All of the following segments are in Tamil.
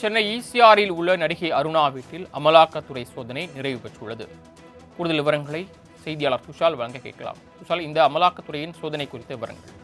சென்னை ஈசிஆரில் உள்ள நடிகை அருணா வீட்டில் அமலாக்கத்துறை சோதனை நிறைவு பெற்றுள்ளது. கூடுதல் விவரங்களை செய்தியாளர் துஷால் வழங்க கேட்கலாம். துஷால் இந்த அமலாக்கத்துறையின் சோதனை குறித்த விவரங்கள்.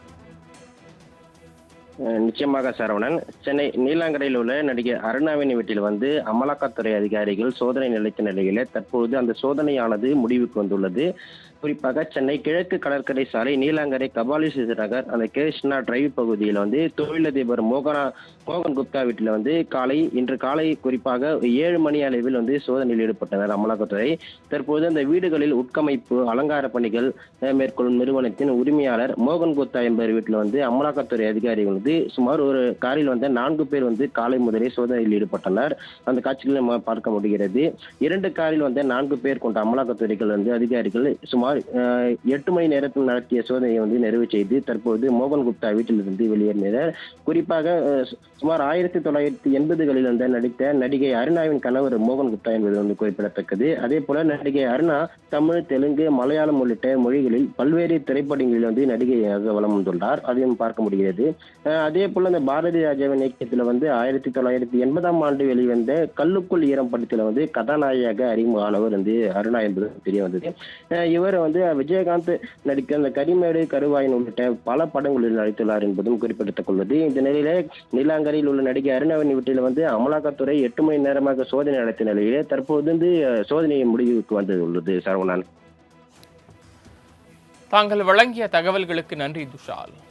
நிச்சயமாக சரவணன். சென்னை நீலாங்கரையில் உள்ள நடிகை அருணாவின் வீட்டில் வந்து அமலாக்கத்துறை அதிகாரிகள் சோதனை நிலைத்த நிலையில தற்பொழுது அந்த சோதனையானது முடிவுக்கு வந்துள்ளது. குறிப்பாக சென்னை கிழக்கு கடற்கரை சாலை நீலாங்கரை கபாலிசி நகர் அந்த கிருஷ்ணா டிரைவ் பகுதியில் வந்து தொழிலதிபர் மோகனா மோகன் குப்தா வீட்டில் வந்து காலை இன்று காலை குறிப்பாக ஏழு மணி அளவில் வந்து சோதனையில் ஈடுபட்டனர் அமலாக்கத்துறை. தற்போது அந்த வீடுகளில் உட்கமைப்பு அலங்கார பணிகள் மேற்கொள்ளும் நிறுவனத்தின் உரிமையாளர் மோகன் குப்தா என்பவர் வீட்டில் வந்து அமலாக்கத்துறை அதிகாரிகள் வந்து சுமார் ஒரு காரில் வந்த நான்கு பேர் வந்து காலை முதலே சோதனையில் ஈடுபட்டனர். அந்த காட்சிகளை நம்ம பார்க்க முடிகிறது. இரண்டு காரில் வந்த நான்கு பேர் கொண்ட அமலாக்கத்துறைகள் வந்து அதிகாரிகள் சுமார் எட்டு மணி நேரத்தில் நடத்திய சோதனையை வந்து நிறைவு செய்து தற்போது மோகன் குப்தா வீட்டிலிருந்து வெளியேறினர். குறிப்பாக சுமார் ஆயிரத்தி தொள்ளாயிரத்தி எண்பதுகளில் வந்து நடித்த நடிகை அருணாவின் கணவர் மோகன் குப்தா என்பது வந்து குறிப்பிடத்தக்கது. அதே போல நடிகை அருணா தமிழ் தெலுங்கு மலையாளம் உள்ளிட்ட மொழிகளில் பல்வேறு திரைப்படங்களில் வந்து நடிகையாக வலம் வந்துள்ளார். அதையும் பார்க்க முடிகிறது. அதே போல் அந்த பாரதி ராஜாவின் இயக்கத்தில் வந்து ஆயிரத்தி தொள்ளாயிரத்தி எண்பதாம் ஆண்டு வெளிவந்த கல்லுக்குள் ஈரம் படத்தில் வந்து கதாநாயகியாக அறிமுகமானவர் வந்து அருணா என்பது தெரிய வந்தது. இவர் வந்து விஜயகாந்த் நடித்த அந்த கரிமேடு கருவாயின் உள்ளிட்ட பல படங்களில் நடித்துள்ளார் என்பதும் குறிப்பிடத்தக்கள்ளது இந்த நிலையில நீலாங்கரையில் உள்ள நடிகை அருணாவின் வீட்டில் வந்து அமலாக்கத்துறை எட்டு மணி நேரமாக சோதனை நடத்திய நிலையிலே தற்போது வந்து சோதனையை சோதனை முடிவுக்கு வந்தது உள்ளது. சரவணன். தாங்கள் வழங்கிய தகவல்களுக்கு நன்றி துஷால்.